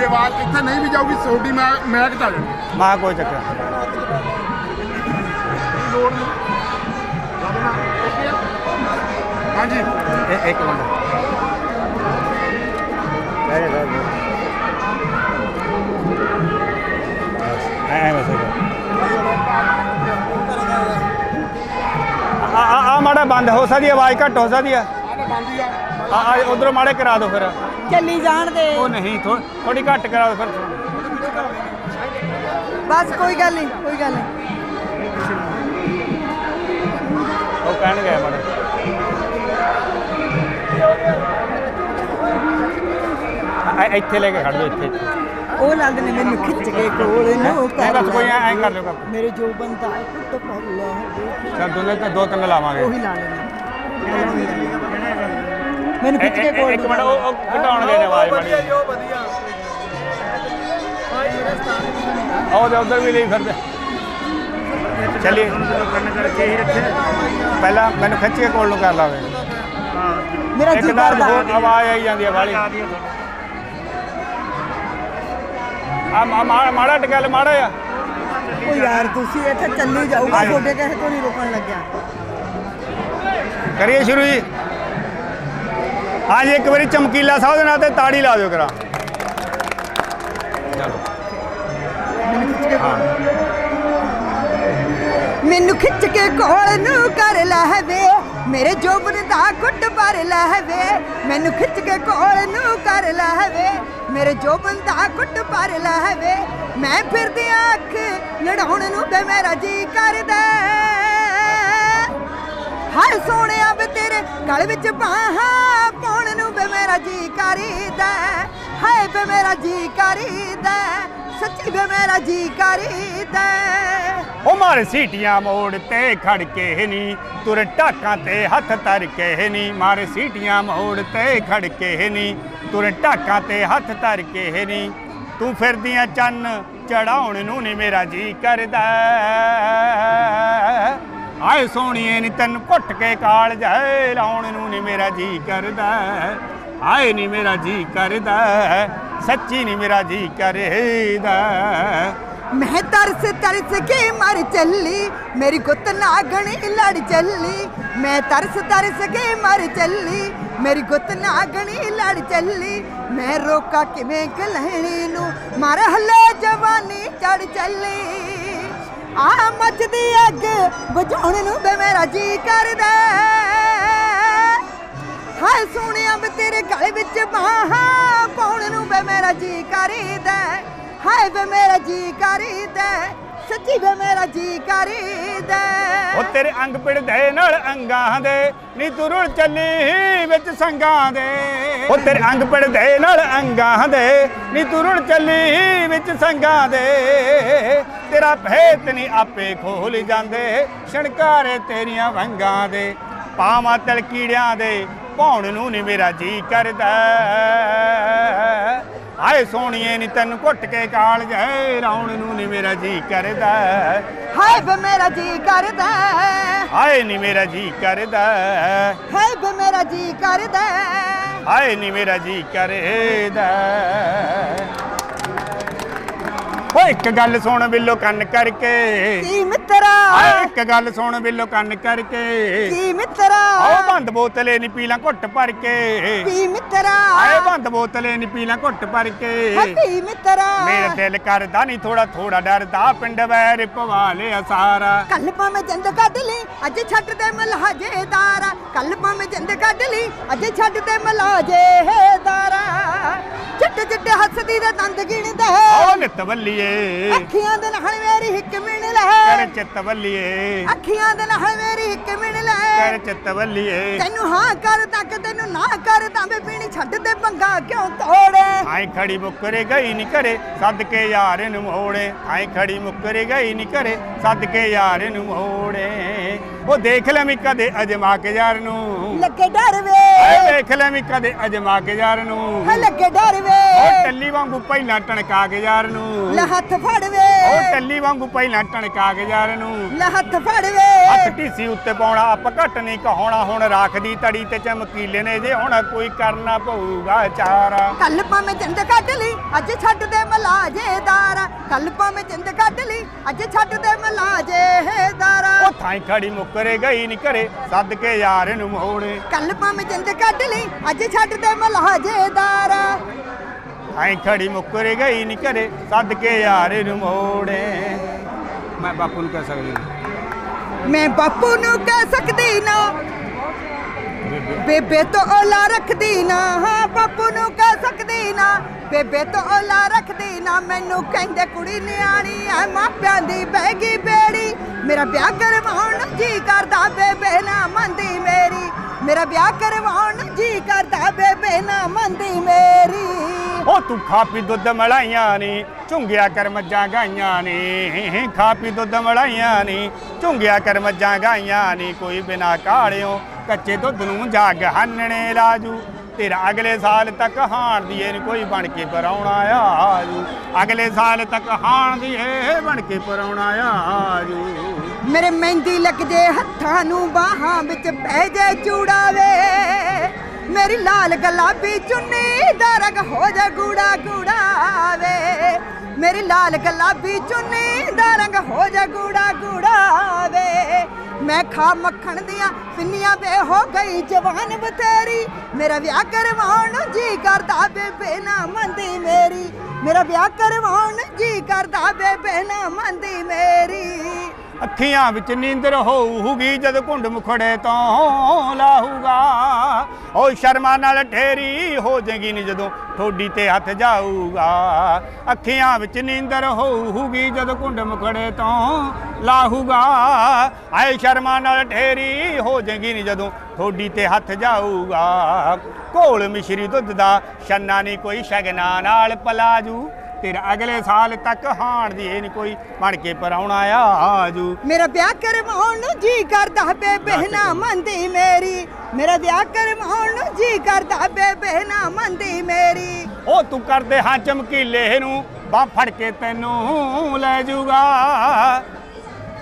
ਜੇ ਆਵਾਜ਼ ਇੱਥੇ ਨਹੀਂ ਵੀ ਜਾਊਗੀ ਤੁਹਾਡੀ ਮੈਂ ਮੈਕ ਚ ਆ ਜਾਣੀ ਮਾ ਕੋਈ ਚੱਕਰ ਨਹੀਂ। ਲੋੜ ਨਹੀਂ ਲਾ ਦੇਣਾ ਓਕੇ ਆ? ਹਾਂਜੀ ਇਹ ਇੱਕ ਮਿੰਟ ਬਹਿ ਜਾ, ਬਹਿ ਜਾ। ਬਸ, ਐਂ ਬਸ ਆ ਆ ਆ ਮਾੜਾ ਬੰਦ ਹੋ ਸਕਦੀ ਹੈ, ਆਵਾਜ਼ ਘੱਟ ਹੋ ਸਕਦੀ ਆ ਆਹ ਬੰਦੀ ਆ ਆ ਆ ਉਧਰੋਂ ਮਾੜੇ ਕਰਾ ਦਿਓ ਫਿਰ ਚੱਲੀ ਜਾਣ ਦੇ। ਉਹ ਨਹੀਂ ਥੋੜੀ ਘੱਟ ਕਰਾ ਫਿਰ। ਬਸ ਕੋਈ ਗੱਲ ਨਹੀਂ ਕੋਈ ਗੱਲ ਨਹੀਂ। ਉਹ ਕਹਿਣਗੇ ਮਾੜਾ। ਆ- ਆ- ਇੱਥੇ ਲੈ ਕੇ ਖੜ ਜਾਓ ਇੱਥੇ। ਉਹ ਨੰਦ ਨੇ ਮੈਨੂੰ ਖਿੱਚ ਕੇ ਕੋਲ ਨੂੰ ਨਹੀਂ ਬਸ ਕੋਈ ਐਂ ਕਰ ਲਿਓ ਕਰ ਮੇਰੇ ਜੋ ਬੰਦਾ ਕੁੱਟ ਪਰ ਲੈ ਚੱਲ ਦੋਨੇ ਤੇ ਦੋ ਤਿੰਨ ਲਾਵਾਂਗੇ। ਉਹੀ ਲਾ ਲੈਣਾ। ਮੈਨੂੰ ਖਿੱਚ ਕੇ ਕੋਲ ਇੱਕ ਮਿੰਟ ਉਹ ਉਹ ਘਟਾਉਣਗੇ ਨੇ ਆਵਾਜ਼ ਬੜੀ ਉਹ ਦੇ ਉਧਰ ਵੀ ਲਈ ਫਿਰਦੇ ਚਲਿਏ ਕੰਨ ਕਰਕੇ ਹੀ। ਰੱਖੇ ਪਹਿਲਾਂ ਮੈਨੂੰ ਖਿੱਚ ਕੇ ਕੋਲ ਨੂੰ ਕਰ ਲਾਵੇ ਮੇਰਾ ਜੀ ਕਰਦਾ ਆਵਾਜ਼ ਆਈ ਜਾਂਦੀ ਹੈ ਵਾਲੀ ਆ ਮਾੜਾ ਟਕਲ ਮਾੜਾ ਆ ਉਹ ਯਾਰ ਤੁਸੀਂ ਇੱਥੇ ਚੱਲੀ ਜਾਊਗਾ ਤੁਹਾਡੇ ਕਹੇ ਤੋਂ ਨਹੀਂ ਰੁਕਣ ਲੱਗਿਆ। ਕਰੀਏ ਸ਼ੁਰੂ ਜੀ। ਹਾਂਜੀ ਇੱਕ ਵਾਰੀ ਚਮਕੀਲਾ ਸਾਹਿਬ ਦੇ ਨਾਂ ਤੇ ਤਾੜੀ ਲਾ ਦਿਓ ਕਰਾ। ਮੈਨੂੰ ਖਿੱਚ ਕੇ ਕੋਲ ਨੂੰ ਕਰ ਲੈ ਵੇ। ਮੇਰੇ ਜੋਬਨ ਦਾ ਘੁੱਟ ਭਰ ਲੈ ਵੇ। ਮੈਨੂੰ ਖਿੱਚ ਕੇ ਕੋਲ ਨੂੰ ਕਰ ਲੈ ਵੇ। ਮੇਰੇ ਜੋਬਨ ਦਾ ਘੁੱਟ ਭਰ ਲੈ ਵੇ। ਮੈਂ ਫਿਰਦੀ ਅੱਖ ਲੜਾਉਣ ਨੂੰ ਬੇ ਮੇਰਾ ਜੀ ਕਰਦਾ। ਹਾਏ ਸੋਹਣਿਆ ਵੇ ਤੇਰੇ ਗਲ ਵਿੱਚ ਬਾਹਾਂ ਪਾਉਣ ਨੂੰ ਬੇ ਮੇਰਾ ਜੀ ਕਰੀਦਾ ਹਾਏ ਬੇ ਮੇਰਾ ਜੀ ਕਰੀਦਾ ਸੱਚੀ ਬੇ ਮੇਰਾ ਜੀ ਕਰੀਦਾ ਉਹ ਮਾਰੇ ਸੀਟੀਆਂ ਮੋੜ ਤੇ ਖੜ ਕੇ ਨੀ, ਤੁਰ ਢਾਕਾਂ ਤੇ ਹੱਥ ਧਰ ਕੇ ਨੀ। ਮਾਰੇ ਸੀਟੀਆਂ ਮੋੜ ਤੇ ਖੜ ਕੇ ਨੀ, ਤੁਰ ਢਾਕਾਂ ਤੇ ਹੱਥ ਧਰ ਕੇ ਨੀ। ਤੂੰ ਫਿਰਦੀਆਂ ਚੰਨ ਚੜਾਉਣ ਨੂੰ ਨੀ ਮੇਰਾ ਜੀ ਕਰਦਾ ਆਏ ਸੋਹਣੀਏ ਨੀ ਤੈਨੂੰ ਘੁੱਟ ਕੇ ਕਾਲ ਜਾਏ ਲਾਉਣ ਨੂੰ ਨੀ ਮੇਰਾ ਜੀ ਕਰਦਾ। ਆਏ ਨੀ ਮੇਰਾ ਜੀ ਕਰਦਾ, ਸੱਚੀ ਨੀ ਮੇਰਾ ਜੀ ਕਰਦਾ। ਮੈਂ ਤਰਸ ਤਰਸ ਕੇ ਮਰ ਚੱਲੀ, ਮੇਰੀ ਗੁੱਤ ਨਾਗਣੀ ਲੜ ਚੱਲੀ। ਮੈਂ ਤਰਸ ਤਰਸ ਕੇ ਮਰ ਚੱਲੀ, ਮੇਰੀ ਗੁੱਤ ਨਾਗਣੀ ਲੜ ਚੱਲੀ। ਮੈਂ ਰੋਕਾ ਕਿਵੇਂ ਕਲਹਿਣੀ ਨੂੰ, ਮਰ ਹੱਲੇ ਜਵਾਨੀ ਚੜ ਚੱਲੀ। ਆ ਮੱਚਦੀ ਅੱਗ ਬੁਝਾਉਣ ਨੂੰ ਬੇ ਮੇਰਾ ਜੀ ਕਰਦਾ ਹਾਏ ਸੋਹਣਿਆ ਵੇ ਤੇਰੇ ਗਲ ਵਿੱਚ ਬਾਹਾਂ ਪਾਉਣ ਨੂੰ ਬੇ ਮੇਰਾ ਜੀ ਕਰੀਦਾ ਹਾਏ ਵੇ ਮੇਰਾ ਜੀ ਕਰੀਦਾ ਸੱਚੀ ਵੇ ਮੇਰਾ ਜੀ ਕਰੀਦਾ। ਉਹ ਤੇਰੇ ਅੰਗ ਪਿੜਦੇ ਨਾਲ ਅੰਗਾਂ ਦੇ, ਨੀ ਤੂੰ ਰੁੜ ਚੱਲੀ ਵਿੱਚ ਸੰਗਾਂ ਦੇ। ਉਹ ਤੇਰੇ ਅੰਗ ਪਿੜਦੇ ਨਾਲ ਅੰਗਾਂ ਦੇ, ਨੀ ਤੂੰ ਰੁੜ ਚੱਲੀ ਵਿੱਚ ਸੰਗਾਂ ਦੇ। ਤੇਰਾ ਭੇਤ ਨਹੀਂ ਆਪੇ ਖੋਲ ਜਾਂਦੇ ਛਣਕਾਰੇ ਤੇਰੀਆਂ ਵੰਗਾਂ ਦੇ। ਪਾਵਾਂ ਤਲ ਕੀੜਿਆਂ ਦੇ, ਭੌਣ ਨੂੰ ਨਹੀਂ ਮੇਰਾ ਜੀ ਕਰਦਾ। ਆਏ ਸੋਹਣੀਏ ਨੀ ਤੈਨੂੰ ਘੁੱਟ ਕੇ ਕਾਲ ਜਾਏ ਰਾਉਣ ਨੂੰ ਨਹੀਂ ਮੇਰਾ ਜੀ ਕਰਦਾ। ਹਾਏ ਵੇ ਮੇਰਾ ਜੀ ਕਰਦਾ। ਹਾਏ ਨੀ ਮੇਰਾ ਜੀ ਕਰਦਾ। ਹਾਏ ਵੇ ਮੇਰਾ ਜੀ ਕਰਦਾ। ਹਾਏ ਨੀ ਮੇਰਾ ਜੀ ਕਰਦਾ। ਓ ਇੱਕ ਗੱਲ ਸੁਣ ਬਿੱਲੋ ਕੰਨ ਕਰਕੇ। ਕੀ ਮਿੱਤਰਾ? ਆਏ ਇੱਕ ਗੱਲ ਸੁਣ ਬਿੱਲੋ ਕੰਨ ਕਰਕੇ। ਕੀ ਮਿੱਤਰਾ? ਆਓ ਬੰਦ ਬੋਤਲੇ ਨੀ ਪੀਲਾਂ ਘੁੱਟ ਭਰ ਕੇ। ਕੀ ਮਿੱਤਰਾ? ਆਏ ਬੰਦ ਬੋਤਲੇ ਨੀ ਪੀਲਾਂ ਘੁੱਟ ਭਰ ਕੇ। ਕੀ ਮਿੱਤਰਾ? ਮੇਰਾ ਦਿਲ ਕਰਦਾ ਨਹੀਂ ਥੋੜਾ ਥੋੜਾ ਡਰਦਾ। ਪਿੰਡ ਵੈਰ ਪਵਾ ਲਿਆ ਸਾਰਾ ਕੱਲ ਭਾਵੇਂ ਜਿੰਦ ਕੱਢ ਲਈ ਅੱਜ ਛੱਡ ਦੇ ਮਲਹਾਜੇਦਾਰਾ ਕੱਲ ਭਾਵੇਂ ਜਿੰਦ ਕੱਢ ਲਈ ਅੱਜ ਛੱਡ ਦੇ ਮਲਹਾਜੇਦਾਰਾ ਚਿੱਟੇ ਚਿੱਟੇ ਹੱਸਦੀ ਦੇ ਦੰਦ ਗਿਣਦਾ। ਓ ਨਿੱਤ ਬੱਲੀਏ ਅੱਖੀਆਂ ਦੇ ਨਾਲ ਮੇਰੀ ਹਿੱਕ ਮਿਣ ਕਰ ਲੈ ਚਿੱਤ ਬੱਲੀਏ ਅੱਖੀਆਂ ਦੇ ਨਾਲ ਮੇਰੀ ਹਿੱਕ ਮਿਣ ਕਰ ਲੈ ਚਿੱਤ ਬੱਲੀਏ ਤੈਨੂੰ ਹਾਂ ਕਰ ਤੱਕ ਤੈਨੂੰ ਨਾ ਕਰ ਤਾਂ ਵੇ ਪੀਣੀ ਛੱਡ ਦੇ ਪੰਗਾ ਕਿਉਂ ਤੋੜੇ? ਆਈ ਖੜੀ ਮੁੱਕਰੇ ਗਈ ਨਹੀਂ ਘਰੇ ਸੱਦ ਕੇ ਯਾਰ ਨੂੰ ਮੋੜੇ। ਆਈ ਖੜੀ ਮੁੱਕਰੇ ਗਈ ਨਹੀਂ ਘਰੇ ਸੱਦ ਕੇ ਯਾਰ ਨੂੰ ਮੋੜੇ। ਉਹ ਦੇਖ ਲੈ ਮੈਂ ਕਦੇ ਅਜਮਾ ਕੇ ਯਾਰ ਨੂੰ। ਲੱਗੇ ਡਰ ਵੇ। ਵੇਖ ਲੈ ਵੀ ਕਦੇ ਅਜਮਾ ਕੇ ਯਾਰ ਨੂੰ। ਹੈ ਲੱਗੇ ਡਰ ਵੇ। ਉਹ ਟੱਲੀ ਵਾਂਗੂ ਪਹਿਲਾਂ ਟਣਕਾ ਕੇ ਯਾਰ ਨੂੰ। ਲੈ ਹੱਥ ਫੜ ਵੇ। ਉਹ ਟੱਲੀ ਵਾਂਗੂ ਪਹਿਲਾਂ ਟਣਕਾ ਕੇ ਯਾਰ ਨੂੰ। ਲੈ ਹੱਥ ਫੜ ਹੱਥ ਵੇ ਢੀਸੀ ਉੱਤੇ ਪਾਉਣਾ ਆਪ ਘਟ ਨਹੀਂ ਕਹਾਉਣਾ। ਹੁਣ ਰੱਖਦੀ ਤੜੀ ਤੇ ਚਮਕੀਲੇ ਨੇ ਜੇ ਹੁਣ ਕੋਈ ਕਰਨਾ ਪਊਗਾ ਚਾਰਾ। ਕੱਲ ਭਾਵੇਂ ਜਿੰਦ ਕੱਢ ਲਈ ਅੱਜ ਛੱਡ ਦੇ ਮਲਾਜੇਦਾਰ ਕੱਲ ਭਾਵੇਂ ਜਿੰਦ ਕੱਢ ਲਈ ਅੱਜ ਛੱਡ ਦੇ ਮਲਾਜੇਦਾਰ ਉਹ ਥਾਈ ਖੜੀ ਮੁੱਕਰੇ ਗਈ ਨਹੀਂ ਘਰੇ ਸੱਦ ਕੇ ਯਾਰ ਨੂੰ ਮੋੜੇ ਕੱਲ ਭਾਵੇਂ ਜਿੰਦ ਕੱਢ ਲਈ ਅੱਜ ਛੱਡ ਦੇ ਮਲਾਜੇਦਾਰ ਥਾਈ ਖੜੀ ਮੁੱਕਰੇ ਗਈ ਨਹੀਂ ਘਰੇ ਸੱਦ ਕੇ ਯਾਰ ਨੂੰ ਮੋੜੇ ਮੈਂ ਬਾਪੂ ਨੂੰ ਕਹਿ ਸਕਦੀ ਹਾਂ। ਮੈਂ ਬਾਪੂ ਨੂੰ ਕਹਿ ਸਕਦੀ ਨਾ। ਬੇਬੇ ਤੋਂ ਔਲਾ ਰੱਖਦੀ ਨਾ ਹਾਂ ਬਾਪੂ ਨੂੰ ਕਹਿ ਸਕਦੀ ਨਾ। ਬੇਬੇ ਤੋਂ ਔਲਾ ਰੱਖਦੀ ਨਾ ਮੈਨੂੰ ਕਹਿੰਦੇ ਕੁੜੀ ਨਿਆਣੀ ਐ, ਮਾਪਿਆਂ ਦੀ ਬਹਿ ਬੇੜੀ। ਮੇਰਾ ਵਿਆਹ ਕਰਵਾਉਣ ਨੂੰ ਜੀ ਕਰਦਾ ਬੇਬੇ, ਨਾ ਮੰਦੀ ਮੇਰੀ। ਮੇਰਾ ਵਿਆਹ ਕਰਵਾਉਣ ਨੂੰ ਜੀ ਕਰਦਾ ਬੇਬੇ, ਨਾ ਮੰਦੀ ਮੇਰੀ। ਉਹ ਤੂੰ ਖਾ ਪੀ ਦੁੱਧ ਮਲਾਈਆਂ ਨੀ, ਝੁੰਗਿਆ ਕਰ ਮੱਝਾਂ ਗਾਈਆਂ ਨੀ। ਖਾ ਪੀ ਦੁੱਧ ਮਲਾਈਆਂ ਨੀ, ਝੁੰਗਿਆ ਕਰ ਮੱਝਾਂ ਗਾਈਆਂ ਨੀ। ਕੋਈ ਬਿਨਾ ਕਾਲਿਓ ਕੱਚੇ ਦੁੱਧ ਨੂੰ ਜਾਗ ਹੰਨਣੇ ਲਾਜੂ। ਤੇਰਾ ਅਗਲੇ ਸਾਲ ਤੱਕ ਹਾਣ ਦੀ ਏ ਕੋਈ ਬਣ ਕੇ ਪਰਾਉਣਾ ਆਜੂ। ਅਗਲੇ ਸਾਲ ਤੱਕ ਹਾਣ ਦੀ ਏ ਬਣ ਕੇ ਪਰਾਉਣਾ ਆਜੂ। ਮੇਰੇ ਮਹਿੰਦੀ ਲੱਗ ਹੱਥਾਂ ਨੂੰ ਬਾਹਾਂ ਵਿੱਚ ਪੈ ਜੇ ਚੂੜਾਵੇ। ਮੇਰੀ ਲਾਲ ਗੁਲਾਬੀ ਚੁੰਨੀ ਦਾ ਰੰਗ ਹੋ ਜਾ ਗੂੜਾ ਗੂੜਾ ਵੇ ਮੇਰੀ ਲਾਲ ਗੁਲਾਬੀ ਚੁੰਨੀ ਦਾ ਰੰਗ ਹੋ ਜਾ ਗੂੜਾ ਗੂੜਾ ਮੈਂ ਖਾ ਮੱਖਣ ਦੀਆਂ ਪਿੰਨੀਆਂ ਵੇ ਹੋ ਗਈ ਜਵਾਨ ਬਤੇਰੀ ਮੇਰਾ ਵਿਆਹ ਕਰਵਾਉਣ ਜੀ ਕਰਦਾ ਬੇਬੇ, ਨਾ ਮੰਦੀ ਮੇਰੀ। ਮੇਰਾ ਵਿਆਹ ਕਰਵਾਉਣ ਜੀ ਕਰਦਾ ਬੇਬੇ, ਨਾ ਮੰਦੀ ਅੱਖੀਆਂ ਵਿੱਚ ਨੀਂਦਰ ਹੋਊਗੀ ਜਦ ਘੁੰਡ ਮੁਖੜੇ ਤੋਂ ਲਾਹੂਗਾ। ਓ ਸ਼ਰਮਾ ਨਾਲ ਠੇਰੀ ਹੋ ਜਾਏਗੀ ਨੀ ਜਦੋਂ ਠੋਡੀ ਤੇ ਹੱਥ ਜਾਊਗਾ। ਅੱਖੀਆਂ ਵਿੱਚ ਨੀਂਦਰ ਹੋਊਗੀ ਜਦ ਘੁੰਡ ਮੁਖੜੇ ਤੋਂ ਲਾਹੂਗਾ। ਆਏ ਸ਼ਰਮਾ ਨਾਲ ਠੇਰੀ ਹੋ ਜਾਏਗੀ ਨੀ ਜਦੋਂ ਠੋਡੀ ਤੇ ਹੱਥ ਜਾਊਗਾ। ਘੋਲ ਮਿਸ਼ਰੀ ਦੁੱਧ ਦਾ ਛੰਨਾ ਨਹੀਂ ਕੋਈ ਸ਼ਗਨਾ ਨਾਲ ਪਲਾਜੂ। ਤੇਰਾ ਅਗਲੇ ਸਾਲ ਤੱਕ ਹਾਣ ਦੀ ਇਹ ਨਹੀਂ ਕੋਈ ਬਣ ਕੇ ਪਰਾਉਣਾ ਆਜੂ ਮੇਰਾ ਵਿਆਹ ਕਰਵਾਉਣ ਨੂੰ ਜੀ ਕਰਦਾ ਬੇਬੇ ਨਾ ਮੰਦੀ ਮੇਰੀ। ਮੇਰਾ ਵਿਆਹ ਕਰਵਾਉਣ ਨੂੰ ਜੀ ਕਰਦਾ ਬੇਬੇ ਨਾ ਮੰਦੀ ਮੇਰੀ। ਉਹ ਤੂੰ ਕਰਦੇ ਹਾਂ ਚਮਕੀਲੇ ਨੂੰ ਬਾਹ ਫੜ ਕੇ ਤੈਨੂੰ ਲੈ ਜੂਗਾ।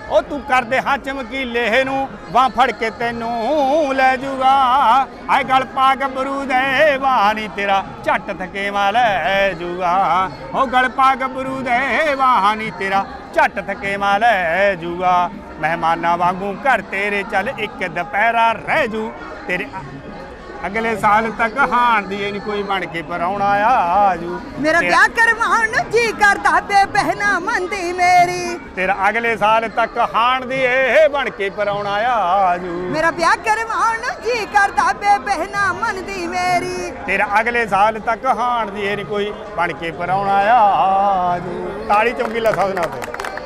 ਉਹ ਤੂੰ ਕਰਦੇ ਹਾਂ ਚਮਕੀਲੇ ਨੂੰ ਬਾਹ ਫੜ ਕੇ ਤੈਨੂੰ ਲੈ ਜੂਗਾ। ਆਏ ਗਲ ਪਾ ਗੱਭਰੂ ਦੇ ਵਾਹਨੀ ਤੇਰਾ ਝੱਟ ਥਕੇਵਾ ਲੈ ਜੂਗਾ। ਉਹ ਗਲ ਪਾ ਗੱਭਰੂ ਦੇ ਵਾਹਨੀ ਤੇਰਾ ਝੱਟ ਥਕੇਵਾ ਲੈ ਜੂਗਾ। ਮਹਿਮਾਨਾਂ ਵਾਂਗੂ ਘਰ ਤੇਰੇ ਚੱਲ ਇੱਕ ਦੁਪਹਿਰਾ ਰਹਿ ਜੂ। ਤੇਰੇ ਅਗਲੇ ਸਾਲ ਤੱਕ ਹਾਣ ਦੀ ਇਹ ਨਹੀਂ ਕੋਈ ਬਣ ਕੇ ਪਰਾਉਣਾ ਆਜੂ। ਮੇਰਾ ਵਿਆਹ ਕਰਵਾਉਣ ਨੂੰ ਜੀ ਕਰਦਾ ਬੇਬੇ ਨਾ ਮੰਦੀ ਮੇਰੀ। ਤੇਰਾ ਅਗਲੇ ਸਾਲ ਤੱਕ ਹਾਣ ਦੀ ਇਹ ਬਣ ਕੇ ਪਰਾਉਣਾ ਆਜੂ। ਮੇਰਾ ਵਿਆਹ ਕਰਵਾਉਣ ਨੂੰ ਜੀ ਕਰਦਾ ਬੇਬੇ ਨਾ ਮੰਦੀ ਮੇਰੀ। ਤੇਰਾ ਅਗਲੇ ਸਾਲ ਤੱਕ ਹਾਣ ਦੀ ਇਹ ਨਹੀਂ ਕੋਈ ਬਣ ਕੇ ਪਰਾਉਣਾ ਆਜੂ। ਤਾਲੀ ਚਮਕੀਲਾ ਸਾਧਨਾ ਤੇ।